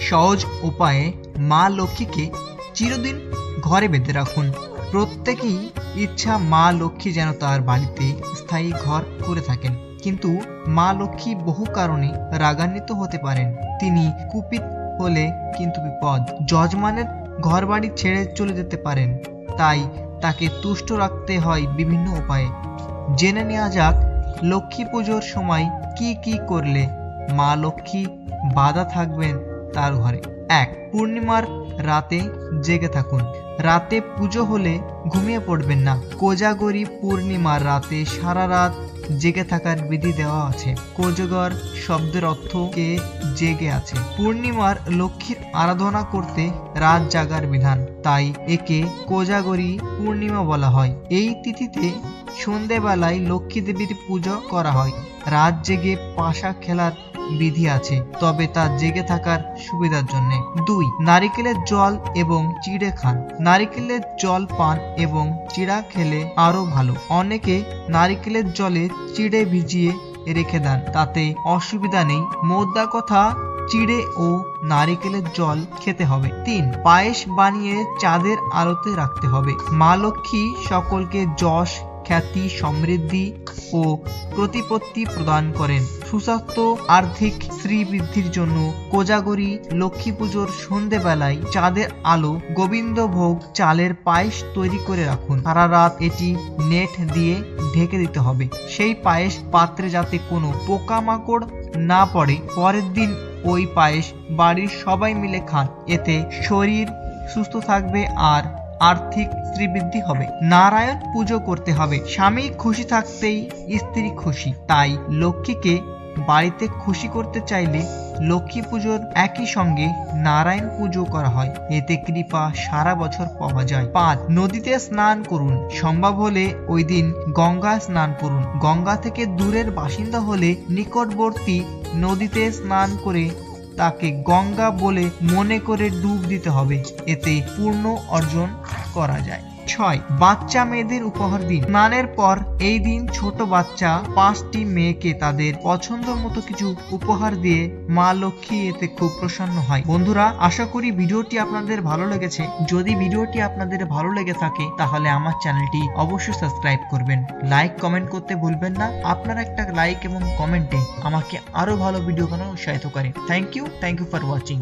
সহজ উপায়ে মা লক্ষ্মীকে চিরদিন ঘরে বেঁধে রাখুন। প্রত্যেকেই ইচ্ছা মা লক্ষ্মী যেন তার বাড়িতে স্থায়ী ঘর করে থাকেন। কিন্তু মা লক্ষ্মী বহু কারণে রাগান্বিত হতে পারেন। তিনি কুপিত হলে কিন্তু বিপদ। যজমানের ঘরবাড়ি ছেড়ে চলে যেতে পারেন। তাই তাকে তুষ্ট রাখতে হয় বিভিন্ন উপায়ে। জেনে নেওয়া যাক, লক্ষ্মী পুজোর সময় কি কি করলে মা লক্ষ্মী বাধা থাকবেন তার ঘরে। এক, পূর্ণিমার রাতে জেগে থাকুন। রাতে পুজো হলে ঘুমিয়ে পড়বেন না। কোজাগরি পূর্ণিমার রাতে সারা রাত জেগে থাকার বিধি দেওয়া আছে। কোজাগর শব্দের অর্থ কে জেগে আছে। পূর্ণিমার লক্ষ্মীর আরাধনা করতে রাত জাগার বিধান। তাই একে কোজাগরি পূর্ণিমা বলা হয়। এই তিথিতে সন্ধেবেলায় লক্ষ্মী দেবীর পুজো করা হয়। রাত জেগে পাশা খেলার বিধি আছে, তবে তা জেগে থাকার সুবিধার জন্য। দুই, নারিকেলের জল এবং চিড়ে খান। নারিকেলের জল পান এবং চিড়া খেলে আরও ভালো। অনেকে নারিকেলের জলে চিড়ে ভিজিয়ে রেখে দেন, তাতে অসুবিধা নেই। মোদ্দা কথা, চিড়ে ও নারিকেলের জল খেতে হবে। তিন, পায়েস বানিয়ে চাঁদের আলোতে রাখতে হবে। মা লক্ষ্মী সকলকে যশ খ্যাতি, সমৃদ্ধি ও প্রতিপত্তি প্রদান করেন। সুস্বাস্থ্য, আর্থিক শ্রীবৃদ্ধির জন্য কোজাগরি লক্ষ্মী পুজোর সন্ধেবেলায় চাঁদের আলো গোবিন্দ ভোগ চালের পায়েস তৈরি করে রাখুন। সারা রাত এটি নেট দিয়ে ঢেকে দিতে হবে। সেই পায়েস পাত্রে যাতে কোনো পোকামাকড় না পড়ে, পরের দিন ওই পায়েস বাড়ির সবাই মিলে খান। এতে শরীর সুস্থ থাকবে আর আর্থিক শ্রীবৃদ্ধি হবে। নারায়ণ পুজো করতে হবে। স্বামী খুশি থাকতেই স্ত্রী খুশি। তাই লক্ষ্মীকে বাড়িতে খুশি করতে চাইলে লক্ষ্মী পুজোর একই সঙ্গে নারায়ণ পুজো করা হয়। এতে কৃপা সারা বছর পাওয়া যায়। পাঁচ, নদীতে স্নান করুন। সম্ভব হলে ওই দিন গঙ্গা স্নান করুন। গঙ্গা থেকে দূরের বাসিন্দা হলে নিকটবর্তী নদীতে স্নান করে তাকে গঙ্গা বলে মনে করে ডুব দিতে হবে। এতে পূর্ণ অর্জন করা যায়। ছয়, বাচ্চা মেয়েদের উপহার দিন। স্নানের পর এই দিন ছোট বাচ্চা পাঁচটি মেয়েকে তাদের পছন্দ মতো কিছু উপহার দিয়ে মা লক্ষ্মী এতে খুব প্রসন্ন হয়। বন্ধুরা, আশা করি ভিডিওটি আপনাদের ভালো লেগেছে। যদি ভিডিওটি আপনাদের ভালো লেগে থাকে, তাহলে আমার চ্যানেলটি অবশ্যই সাবস্ক্রাইব করবেন। লাইক, কমেন্ট করতে ভুলবেন না। আপনার একটা লাইক এবং কমেন্টে আমাকে আরও ভালো ভিডিও বানানো উৎসাহিত করে। Thank you thank you for watching.